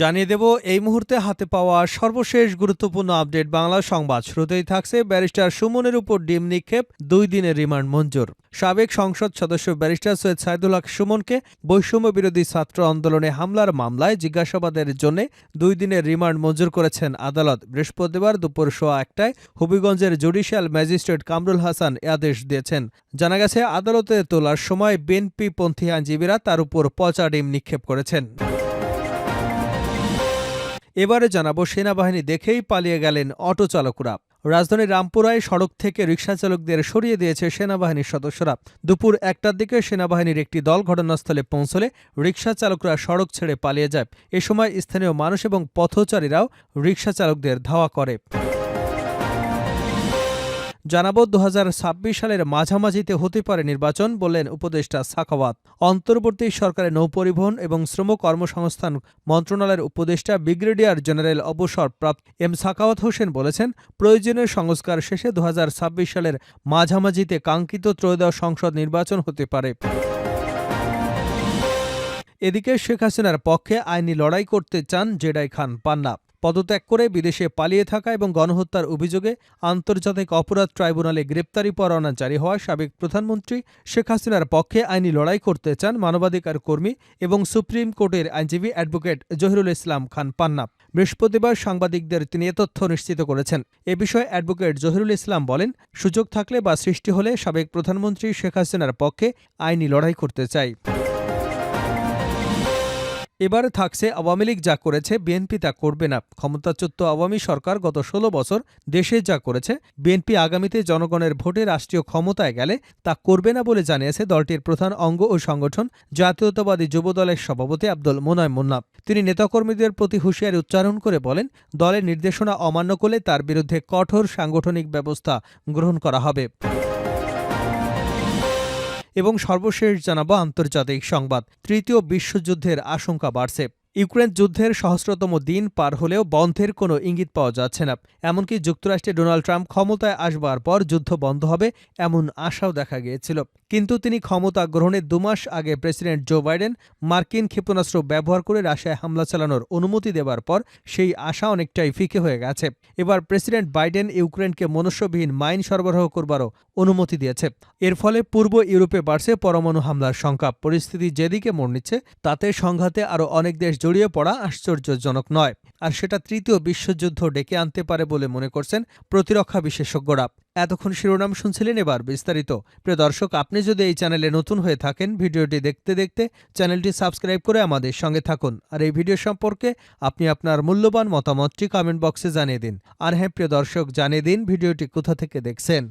জানিয়ে দেব, এই মুহূর্তে হাতে পাওয়া সর্বশেষ গুরুত্বপূর্ণ আপডেট বাংলা সংবাদ। শুরুতেই থাকছে ব্যারিস্টার সুমনের উপর ডিম নিক্ষেপ, দুই দিনের রিমান্ড মঞ্জুর। সাবেক সংসদ সদস্য ব্যারিস্টার সৈয়দ সাইদুল হক সুমনকে বৈষম্য বিরোধী ছাত্র আন্দোলনে হামলার মামলায় জিজ্ঞাসাবাদের জন্য দুই দিনের রিমান্ড মঞ্জুর করেছেন আদালত। বৃহস্পতিবার দুপুর সোয়া একটায় হবিগঞ্জের জুডিশিয়াল ম্যাজিস্ট্রেট কামরুল হাসান আদেশ দিয়েছেন। জানা গেছে, আদালতে তোলার সময় বিএনপি পন্থী আইনজীবীরা তার উপর পচা ডিম নিক্ষেপ করেছেন। এবারে জানাব সেনাবাহিনী দেখেই পালিয়ে গেলেন অটো চালকরা। রাজধানীর রামপুরায় সড়ক থেকে রিকশা চালকদের সরিয়ে দিয়েছে সেনাবাহিনীর সদস্যরা। দুপুর একটার দিকে সেনাবাহিনীর একটি দল ঘটনাস্থলে পৌঁছলে রিকশা চালকরা সড়ক ছেড়ে পালিয়ে যায়। এ সময় স্থানীয় মানুষ এবং পথচারীরাও রিকশা চালকদের ধাওয়া করে। জানাব দু সালের মাঝামাঝিতে হতে পারে নির্বাচন বললেন উপদেষ্টা সাখাওয়াত। অন্তর্বর্তী সরকারের নৌপরিবহন এবং শ্রম কর্মসংস্থান মন্ত্রণালয়ের উপদেষ্টা ব্রিগেডিয়ার জেনারেল অবসর প্রাপ্ত এম সাখাওয়াত হোসেন বলেছেন, প্রয়োজনীয় সংস্কার শেষে দুহাজার ছাব্বিশ সালের মাঝামাঝিতে কাঙ্ক্ষিত ত্রয়োদশ সংসদ নির্বাচন হতে পারে। এদিকে শেখ হাসিনার পক্ষে আইনি লড়াই করতে চান জেডাই খান পান্না। পদত্যাগ করে বিদেশে পালিয়ে থাকা এবং গণহত্যার অভিযোগে আন্তর্জাতিক অপরাধ ট্রাইব্যুনালে গ্রেপ্তারি পরোয়ানা জারি হওয়া সাবেক প্রধানমন্ত্রী শেখ হাসিনার পক্ষে আইনি লড়াই করতে চান মানবাধিকার কর্মী এবং সুপ্রিম কোর্টের আইনজীবী অ্যাডভোকেট জহিরুল ইসলাম খান পান্না। বৃহস্পতিবার সাংবাদিকদের তিনি এ তথ্য নিশ্চিত করেছেন। এ বিষয়ে অ্যাডভোকেট জহিরুল ইসলাম বলেন, সুযোগ থাকলে বা সৃষ্টি হলে সাবেক প্রধানমন্ত্রী শেখ হাসিনার পক্ষে আইনি লড়াই করতে চাই। এবার থাকছে আওয়ামী লীগ যা করেছে, বিএনপি তা করবে না। ক্ষমতাচ্যুত আওয়ামী সরকার গত ষোলো বছর দেশে যা করেছে, বিএনপি আগামীতে জনগণের ভোটে রাষ্ট্রীয় ক্ষমতায় গেলে তা করবে না বলে জানিয়েছে দলটির প্রধান অঙ্গ ও সংগঠন জাতীয়তাবাদী যুবদলের সভাপতি আব্দুল মোনায় মুন্না। তিনি নেতাকর্মীদের প্রতি হুঁশিয়ারি উচ্চারণ করে বলেন, দলের নির্দেশনা অমান্য করলে তার বিরুদ্ধে কঠোর সাংগঠনিক ব্যবস্থা গ্রহণ করা হবে। এবং সর্বশেষ জানাব আন্তর্জাতিক সংবাদ। তৃতীয় বিশ্বযুদ্ধের আশঙ্কা বাড়ছে। ইউক্রেন যুদ্ধের সহস্রতম দিন পার হলেও বন্ধের কোনো ইঙ্গিত পাওয়া যাচ্ছে না। এমনকি যুক্তরাষ্ট্রে ডোনাল্ড ট্রাম্প ক্ষমতায় আসবার পর যুদ্ধ বন্ধ হবে এমন আশাও দেখা গিয়েছিল। কিন্তু তিনি ক্ষমতা গ্রহণের দুমাস আগে প্রেসিডেন্ট জো বাইডেন মার্কিন ক্ষেপণাস্ত্র ব্যবহার করে রাশিয়ায় হামলা চালানোর অনুমতি দেবার পর সেই আশা অনেকটাই ফিকে হয়ে গেছে। এবার প্রেসিডেন্ট বাইডেন ইউক্রেনকে মনুষ্যবিহীন মাইন সরবরাহ করবারও অনুমতি দিয়েছে। এর ফলে পূর্ব ইউরোপে বাড়ছে পরমাণু হামলার সংখ্যা। পরিস্থিতি যেদিকে মোড় নিচ্ছে, তাতে সংঘাতে আরও অনেক দেশ জড়িয়ে পড়া আশ্চর্যজনক নয়, আর সেটা তৃতীয় বিশ্বযুদ্ধ ডেকে আনতে পারে বলে মনে করছেন প্রতিরক্ষা বিশেষজ্ঞরা। এতক্ষণ শিরোনাম শুনছিলেন এবার বিস্তারিত। প্রিয় দর্শক, আপনি যদি এই চ্যানেলে নতুন হয়ে থাকেন, ভিডিওটি দেখতে দেখতে চ্যানেলটি সাবস্ক্রাইব করে আমাদের সঙ্গে থাকুন। আর এই ভিডিও সম্পর্কে আপনি আপনার মূল্যবান মতামতটি কমেন্ট বক্সে জানিয়ে দিন। আর হ্যাঁ প্রিয় দর্শক, জানিয়ে দিন ভিডিওটি কোথা থেকে দেখছেন।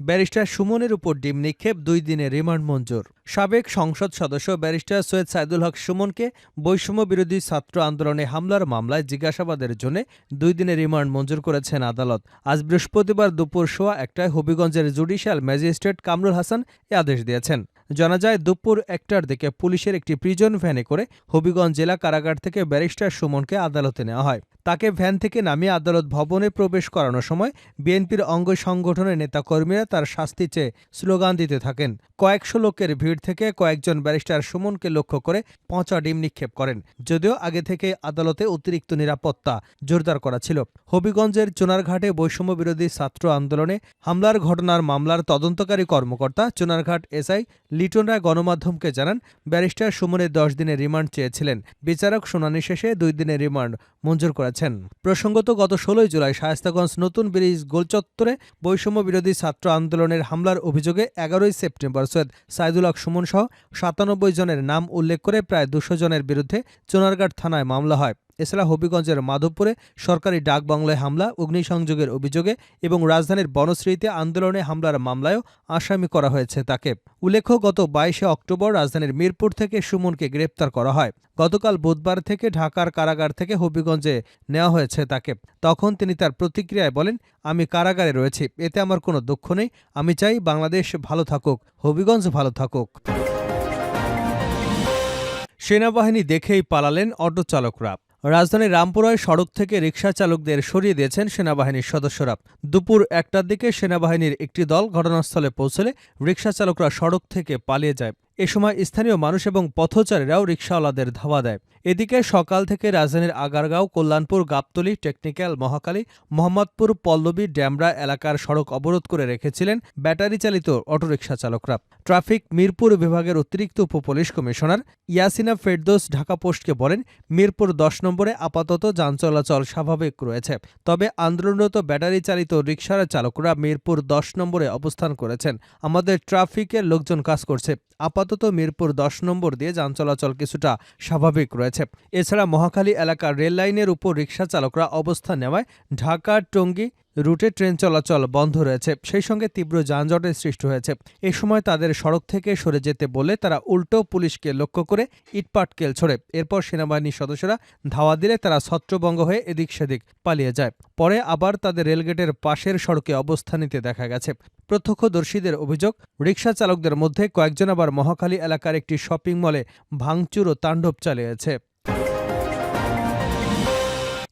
ব্যারিস্টার সুমনের উপর ডিম নিক্ষেপ, দুই দিনের রিমান্ড মঞ্জুর। সাবেক সংসদ সদস্য ব্যারিস্টার সৈয়দ সাইদুল হক সুমনকে বৈষম্য বিরোধী ছাত্র আন্দোলনে হামলার মামলায় জিজ্ঞাসাবাদের জন্য দুই দিনের রিমান্ড মঞ্জুর করেছেন আদালত। আজ বৃহস্পতিবার দুপুর সোয়া একটায় হবিগঞ্জের জুডিশিয়াল ম্যাজিস্ট্রেট কামরুল হাসান এ আদেশ দিয়েছেন। জানা যায়, দুপুর একটার দিকে পুলিশের একটি প্রিজন ভ্যানে করে হবিগঞ্জ জেলা কারাগার থেকে ব্যারিস্টার সুমনকে আদালতে নেওয়া হয়। তাকে ভ্যান থেকে নামিয়ে আদালত ভবনে প্রবেশ করানোর সময় বিএনপির অঙ্গ সংগঠনের নেতাকর্মীরা তার শাস্তি চেয়ে স্লোগান দিতে থাকেন। কয়েকশো লোকের ভিড় থেকে কয়েকজন ব্যারিস্টার সুমনকে লক্ষ্য করে পঁচা ডিম নিক্ষেপ করেন, যদিও আগে থেকে আদালতে অতিরিক্ত নিরাপত্তা জোরদার করা ছিল। হবিগঞ্জের চুনারঘাটে বৈষম্য বিরোধী ছাত্র আন্দোলনে হামলার ঘটনার মামলার তদন্তকারী কর্মকর্তা চুনারঘাট এসআই লিটন রায় গণমাধ্যমকে জানান, ব্যারিস্টার সুমনের দশ দিনের রিমান্ড চেয়েছিলেন। বিচারক শুনানি শেষে দুই দিনের রিমান্ড মঞ্জুর করেছেন। প্রসঙ্গত গত ষোলোই জুলাই শায়স্তাগঞ্জ নতুন ব্রিজ গোলচত্বরে বৈষম্য বিরোধী ছাত্র আন্দোলনের হামলার অভিযোগে এগারোই সেপ্টেম্বর সৈয়দ সাইদুল হক সুমন সহ সাতানব্বই জনের নাম উল্লেখ করে প্রায় দুশো জনের বিরুদ্ধে চোনারঘাট থানায় মামলা হয়। এছাড়া হবিগঞ্জের মাধবপুরে সরকারি ডাক বাংলায় হামলা, অগ্নিসংযোগের অভিযোগে এবং রাজধানীর বনশ্রীতে আন্দোলনে হামলার মামলায়ও আসামি করা হয়েছে তাকে। উল্লেখ্য, গত বাইশে অক্টোবর রাজধানীর মিরপুর থেকে সুমনকে গ্রেপ্তার করা হয়। গতকাল বুধবার থেকে ঢাকার কারাগার থেকে হবিগঞ্জে নেওয়া হয়েছে তাকে। তখন তিনি তার প্রতিক্রিয়ায় বলেন, আমি কারাগারে রয়েছি, এতে আমার কোনো দুঃখ নেই। আমি চাই বাংলাদেশ ভালো থাকুক, হবিগঞ্জ ভালো থাকুক। সেনাবাহিনী দেখেই পালালেন অটো চালকরা রাজধানীর রামপুরায় সড়ক থেকে রিকশা চালকদের সরিয়ে দিয়েছেন সেনাবাহিনীর সদস্যরা। দুপুর একটার দিকে সেনাবাহিনীর একটি দল ঘটনাস্থলে পৌঁছলে রিকশা চালকরা সড়ক থেকে পালিয়ে যায়। এ সময় স্থানীয় মানুষ এবং পথচারীরাও রিকশাওয়ালাদের ধাওয়া দেয়। এদিকে সকাল থেকে রাজধানীর আগারগাঁও, কল্যাণপুর, গাবতলী, টেকনিক্যাল মহাকালী মোহাম্মদপুর, পল্লবী, ড্যামরা এলাকার সড়ক অবরোধ করে রেখেছিলেন ব্যাটারি চালিত অটোরিকশা চালকরা। ট্রাফিক মিরপুর বিভাগের অতিরিক্ত উপপুলিশ কমিশনার ইয়াসিনা ফেরদোস ঢাকা পোস্টকে বলেন, মিরপুর দশ নম্বরে আপাতত যান চলাচল স্বাভাবিক রয়েছে, তবে আন্দোলনরত ব্যাটারি চালিত রিকশার চালকরা মিরপুর দশ নম্বরে অবস্থান করেছেন। আমাদের ট্রাফিকের লোকজন কাজ করছে, আপাতত মিরপুর দশ নম্বর দিয়ে যান চলাচল কিছুটা স্বাভাবিক রয়েছে। এছাড়া মহাখালী এলাকার রেল লাইনের উপর রিক্সা চালকরা অবস্থান নেওয়ায় ঢাকা টঙ্গী রুটে ট্রেন চলাচল বন্ধ রয়েছে। সেই সঙ্গে তীব্র যানজটের সৃষ্টি হয়েছে। এ সময় তাদের সড়ক থেকে সরে যেতে বলে তারা উল্টো পুলিশকে লক্ষ্য করে ইটপাটকেল ছোড়ে। এরপর সেনাবাহিনীর সদস্যরা ধাওয়া দিলে তারা ছত্রভঙ্গ হয়ে এদিক সেদিক পালিয়ে যায়। পরে আবার তাদের রেলগেটের পাশের সড়কে অবস্থান নিতে দেখা গেছে। প্রত্যক্ষদর্শীদের অভিযোগ, রিকশা চালকদের মধ্যে কয়েকজন আবার মহাখালী এলাকার একটি শপিং মলে ভাঙচুর ও তাণ্ডব চালিয়েছে।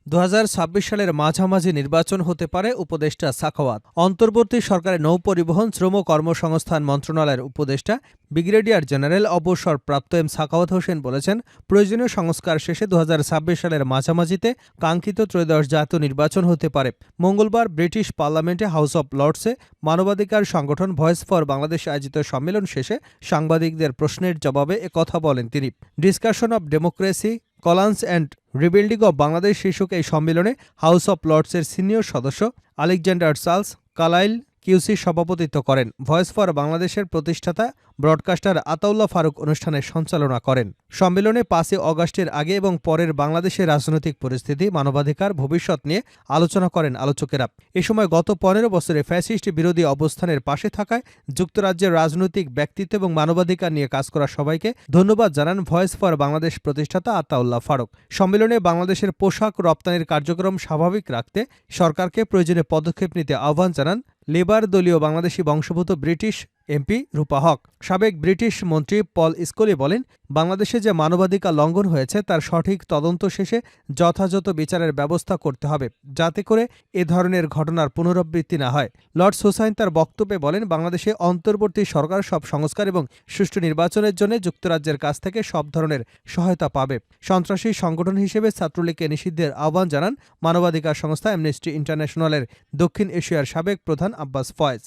দু হাজার ছাব্বিশ সালের মাঝামাঝি নির্বাচন হতে পারে উপদেষ্টা সাখাওয়াত। অন্তর্বর্তী সরকারের নৌ পরিবহন শ্রম কর্মসংস্থান মন্ত্রণালয়ের উপদেষ্টা, ব্রিগেডিয়ার জেনারেল অবসর প্রাপ্ত এম সাখাওয়াত হোসেন বলেছেন, প্রয়োজনীয় সংস্কার শেষে দু হাজার ছাব্বিশ সালের মাঝামাঝিতে কাঙ্ক্ষিত ত্রয়োদশ জাতীয় নির্বাচন হতে পারে। মঙ্গলবার ব্রিটিশ পার্লামেন্টে হাউস অব লর্ডসে মানবাধিকার সংগঠন ভয়েস ফর বাংলাদেশ আয়োজিত সম্মেলন শেষে সাংবাদিকদের প্রশ্নের জবাবে একথা বলেন তিনি। ডিসকাশন অব ডেমোক্রেসি, কলান্স অ্যান্ড রিবিল্ডিং অব বাংলাদেশ শীর্ষক এই সম্মেলনে হাউস অব লর্ডসের সিনিয়র সদস্য আলেকজান্ডার চার্লস কালাইল কিউসি সভাপতিত্ব করেন। ভয়েস ফর বাংলাদেশের প্রতিষ্ঠাতা ব্রডকাস্টার আতাউল্লাহ ফারুক অনুষ্ঠানের সঞ্চালনা করেন। সম্মেলনে পাঁচই অগাস্টের আগে এবং পরের বাংলাদেশের রাজনৈতিক পরিস্থিতি, মানবাধিকার, ভবিষ্যৎ নিয়ে আলোচনা করেন আলোচকেরা। এ সময় গত পনেরো বছরে ফ্যাসিস্ট বিরোধী অবস্থানের পাশে থাকায় যুক্তরাজ্যের রাজনৈতিক ব্যক্তিত্ব এবং মানবাধিকার নিয়ে কাজ করা সবাইকে ধন্যবাদ জানান ভয়েস ফর বাংলাদেশ প্রতিষ্ঠাতা আতাউল্লাহ ফারুক। সম্মেলনে বাংলাদেশের পোশাক রপ্তানির কার্যক্রম স্বাভাবিক রাখতে সরকারকে প্রয়োজনে পদক্ষেপ নিতে আহ্বান জানান লেবার দলীয় বাংলাদেশি বংশোদ্ভূত ব্রিটিশ এমপি রূপা হক। সাবেক ব্রিটিশ মন্ত্রী পল স্কোলি বলেন, বাংলাদেশে যে মানবাধিকার লঙ্ঘন হয়েছে তার সঠিক তদন্ত শেষে যথাযথ বিচারের ব্যবস্থা করতে হবে, যাতে করে এ ধরনের ঘটনার পুনরাবৃত্তি না হয়। লর্ডস হোসাইন তার বক্তব্যে বলেন, বাংলাদেশে অন্তর্বর্তী সরকার সব সংস্কার এবং সুষ্ঠু নির্বাচনের জন্য যুক্তরাজ্যের কাছ থেকে সব ধরনের সহায়তা পাবে। সন্ত্রাসী সংগঠন হিসেবে ছাত্রলীগকে নিষিদ্ধের আহ্বান জানান মানবাধিকার সংস্থা অ্যামনেস্টি ইন্টারন্যাশনালের দক্ষিণ এশিয়ার সাবেক প্রধান আব্বাস ফয়েজ।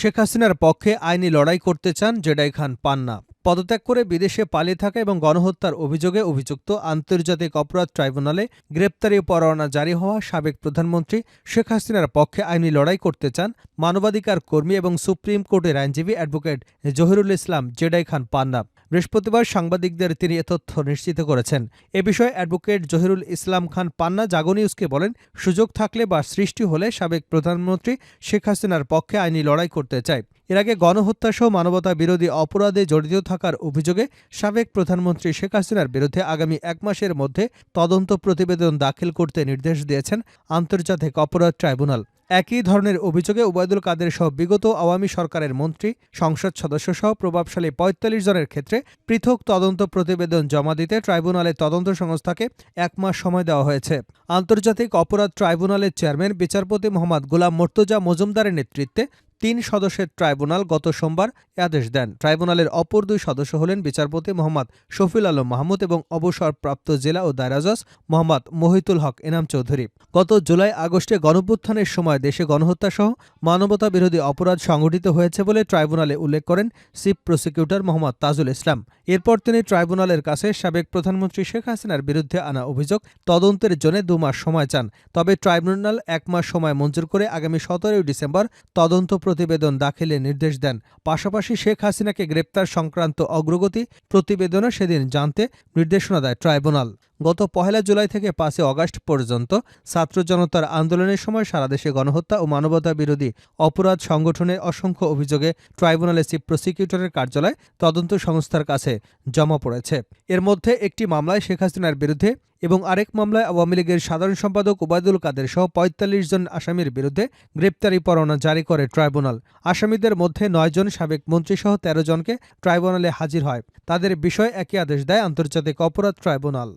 শেখ হাসিনার পক্ষে আইনি লড়াই করতে চান জেডাই খান পান্না। পদত্যাগ করে বিদেশে পালিয়ে থাকা এবং গণহত্যার অভিযোগে অভিযুক্ত আন্তর্জাতিক অপরাধ ট্রাইব্যুনালে গ্রেপ্তারি পরোয়ানা জারি হওয়া সাবেক প্রধানমন্ত্রী শেখ হাসিনার পক্ষে আইনি লড়াই করতে চান মানবাধিকার কর্মী এবং সুপ্রিম কোর্টের আইনজীবী advocate Zahirul Islam Z I Khan Panna. বৃহস্পতিবার সাংবাদিকদের তিনি এ তথ্য নিশ্চিত করেছেন। এ বিষয়ে অ্যাডভোকেট জহিরুল ইসলাম খান পান্না জাগো নিউজকে বলেন, সুযোগ থাকলে বা সৃষ্টি হলে সাবেক প্রধানমন্ত্রী শেখ হাসিনার পক্ষে আইনি লড়াই করতে চায়। এর আগে গণহত্যাসহ মানবতা বিরোধী অপরাধে জড়িত থাকার অভিযোগে সাবেক প্রধানমন্ত্রী শেখ হাসিনার বিরুদ্ধে আগামী এক মাসের মধ্যে তদন্ত প্রতিবেদন দাখিল করতে নির্দেশ দিয়েছেন আন্তর্জাতিক অপরাধ ট্রাইব্যুনাল। একই ধরনের অভিযোগে ওবায়দুল কাদের সহ বিগত আওয়ামী সরকারের মন্ত্রী, সংসদ সদস্য সহ প্রভাবশালী পঁয়তাল্লিশ জনের ক্ষেত্রে পৃথক তদন্ত প্রতিবেদন জমা দিতে ট্রাইব্যুনালের তদন্ত সংস্থাকে এক মাস সময় দেওয়া হয়েছে। আন্তর্জাতিক অপরাধ ট্রাইব্যুনালের চেয়ারম্যান, বিচারপতি মোহাম্মদ গোলাম মোর্তজা মজুমদারের নেতৃত্বে তিন সদস্যের ট্রাইব্যুনাল গত সোমবার আদেশ দেন। ট্রাইব্যুনালের অপর দুই সদস্য হলেন বিচারপতি মোহাম্মদ শফিল আলম মাহমুদ এবং অবসরপ্রাপ্ত জেলা ও দায়রা জজ মোহাম্মদ মহিতুল হক এনাম চৌধুরী। গত জুলাই আগস্টে গণভ্যুত্থানের সময় দেশে গণহত্যাসহ মানবতা বিরোধী অপরাধ সংঘটিত হয়েছে বলে ট্রাইব্যুনালে উল্লেখ করেন চিফ প্রসিকিউটর মোহাম্মদ তাজুল ইসলাম। এরপর তিনি ট্রাইব্যুনালের কাছে সাবেক প্রধানমন্ত্রী শেখ হাসিনার বিরুদ্ধে আনা অভিযোগ তদন্তের জন্য দু মাস সময় চান। তবে ট্রাইব্যুনাল এক মাস সময় মঞ্জুর করে আগামী সতেরোই ডিসেম্বর তদন্ত প্রতিবেদন দাখিলে নির্দেশ দেন। পাশাপাশি শেখ হাসিনাকে গ্রেপ্তার সংক্রান্ত অগ্রগতি প্রতিবেদনও সেদিন জানতে নির্দেশনা দেয় ট্রাইব্যুনাল। গত পহেলা জুলাই থেকে পাঁচই অগাস্ট পর্যন্ত ছাত্র জনতার আন্দোলনের সময় সারা দেশে গণহত্যা ও মানবতা বিরোধী অপরাধ সংগঠনের অসংখ্য অভিযোগে ট্রাইব্যুনালে চিফ প্রসিকিউটরের কার্যালয় তদন্ত সংস্থার কাছে জমা পড়েছে। এর মধ্যে একটি মামলায় শেখ হাসিনার বিরুদ্ধে এবং আরেক মামলায় আওয়ামী লীগের সাধারণ সম্পাদক ওবায়দুল কাদের সহ পঁয়তাল্লিশ জন আসামির বিরুদ্ধে গ্রেপ্তারি পরোয়ানা জারি করে ট্রাইব্যুনাল। আসামিদের মধ্যে নয় জন সাবেক মন্ত্রীসহ তেরো জনকে ট্রাইব্যুনালে হাজির হয়। তাদের বিষয়ে একই আদেশ দেয় আন্তর্জাতিক অপরাধ ট্রাইব্যুনাল।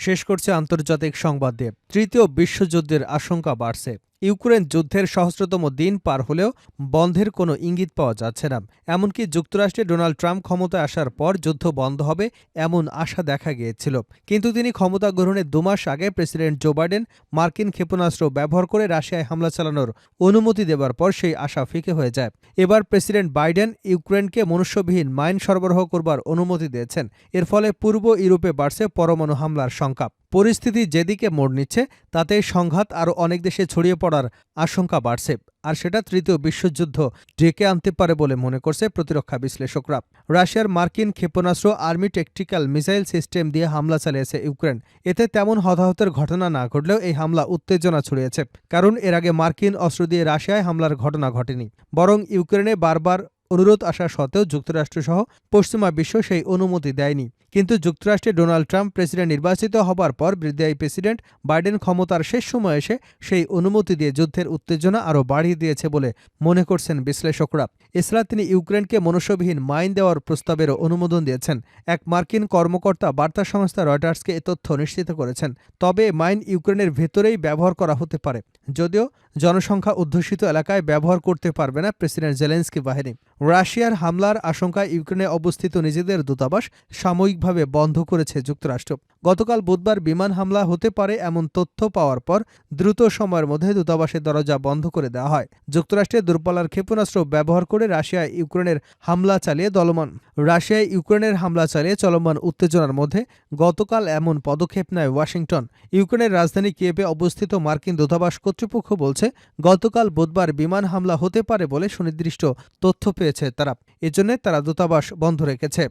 শেষ করছে আন্তর্জাতিক সংবাদ দিয়ে। তৃতীয় বিশ্বযুদ্ধের আশঙ্কা বাড়ছে। ইউক্রেন যুদ্ধের সহস্রতম দিন পার হলেও বন্ধের কোনো ইঙ্গিত পাওয়া যাচ্ছে না। এমনকি যুক্তরাষ্ট্রে ডোনাল্ড ট্রাম্প ক্ষমতায় আসার পর যুদ্ধ বন্ধ হবে এমন আশা দেখা গিয়েছিল। কিন্তু তিনি ক্ষমতা গ্রহণের দুমাস আগে প্রেসিডেন্ট জো বাইডেন মার্কিন ক্ষেপণাস্ত্র ব্যবহার করে রাশিয়ায় হামলা চালানোর অনুমতি দেবার পর সেই আশা ফিকে হয়ে যায়। এবার প্রেসিডেন্ট বাইডেন ইউক্রেনকে মনুষ্যবিহীন মাইন সরবরাহ করবার অনুমতি দিয়েছেন। এর ফলে পূর্ব ইউরোপে বাড়ছে পরমাণু হামলার সংখ্যা। পরিস্থিতি যেদিকে মোড় নিচ্ছে, তাতে সংঘাত আরও অনেক দেশে ছড়িয়ে পড়ার আশঙ্কা বাড়ছে। আর সেটা তৃতীয় বিশ্বযুদ্ধ ডেকে আনতে পারে বলে মনে করছে প্রতিরক্ষা বিশ্লেষকরা। রাশিয়ার মার্কিন ক্ষেপণাস্ত্র আর্মি টেকটিক্যাল মিসাইল সিস্টেম দিয়ে হামলা চালিয়েছে ইউক্রেন। এতে তেমন হতাহতের ঘটনা না ঘটলেও এই হামলা উত্তেজনা ছড়িয়েছে, কারণ এর আগে মার্কিন অস্ত্র দিয়ে রাশিয়ায় হামলার ঘটনা ঘটেনি। বরং ইউক্রেনে বারবার অনুরোধ আসা সত্ত্বেও যুক্তরাষ্ট্রসহ পশ্চিমা বিশ্ব সেই অনুমতি দেয়নি। কিন্তু যুক্তরাষ্ট্রে ডোনাল্ড ট্রাম্প প্রেসিডেন্ট নির্বাচিত হবার পর বিদায়ী প্রেসিডেন্ট বাইডেন ক্ষমতার শেষ সময়ে এসে সেই অনুমতি দিয়ে যুদ্ধের উত্তেজনা আরও বাড়িয়ে দিয়েছে বলে মনে করছেন বিশ্লেষকরা। এছাড়া তিনি ইউক্রেনকে মনুষ্যবিহীন মাইন দেওয়ার প্রস্তাবেরও অনুমোদন দিয়েছেন। এক মার্কিন কর্মকর্তা বার্তা সংস্থা রয়টার্সকে এ তথ্য নিশ্চিত করেছেন। তবে মাইন ইউক্রেনের ভেতরেই ব্যবহার করা হতে পারে। যদিও জনসংখ্যা অধ্যুষিত এলাকায় ব্যবহার করতে পারবে না প্রেসিডেন্ট জেলেন্সকি বাহিনী। রাশিয়ার হামলার আশঙ্কায় ইউক্রেনে অবস্থিত নিজেদের দূতাবাস সাময়িকভাবে বন্ধ করেছে যুক্তরাষ্ট্র। গতকাল বুধবার বিমান হামলা হতে পারে এমন তথ্য পাওয়ার পর দ্রুত সময়ের মধ্যে দূতাবাসের দরজা বন্ধ করে দেওয়া হয়। যুক্তরাষ্ট্রে দূরপাল্লার ক্ষেপণাস্ত্র ব্যবহার করে রাশিয়ায় ইউক্রেনের হামলা চালিয়ে দলমান। রাশিয়ায় ইউক্রেনের হামলা চালিয়ে চলমান উত্তেজনার মধ্যে গতকাল এমন পদক্ষেপ নেয় ওয়াশিংটন। ইউক্রেনের রাজধানী কিয়েভে অবস্থিত মার্কিন দূতাবাস কর্তৃপক্ষ বলছে, গতকাল বুধবার বিমান হামলা হতে পারে বলে সুনির্দিষ্ট তথ্য পেয়েছে তারা। এজন্য তারা দূতাবাস বন্ধ রেখেছে।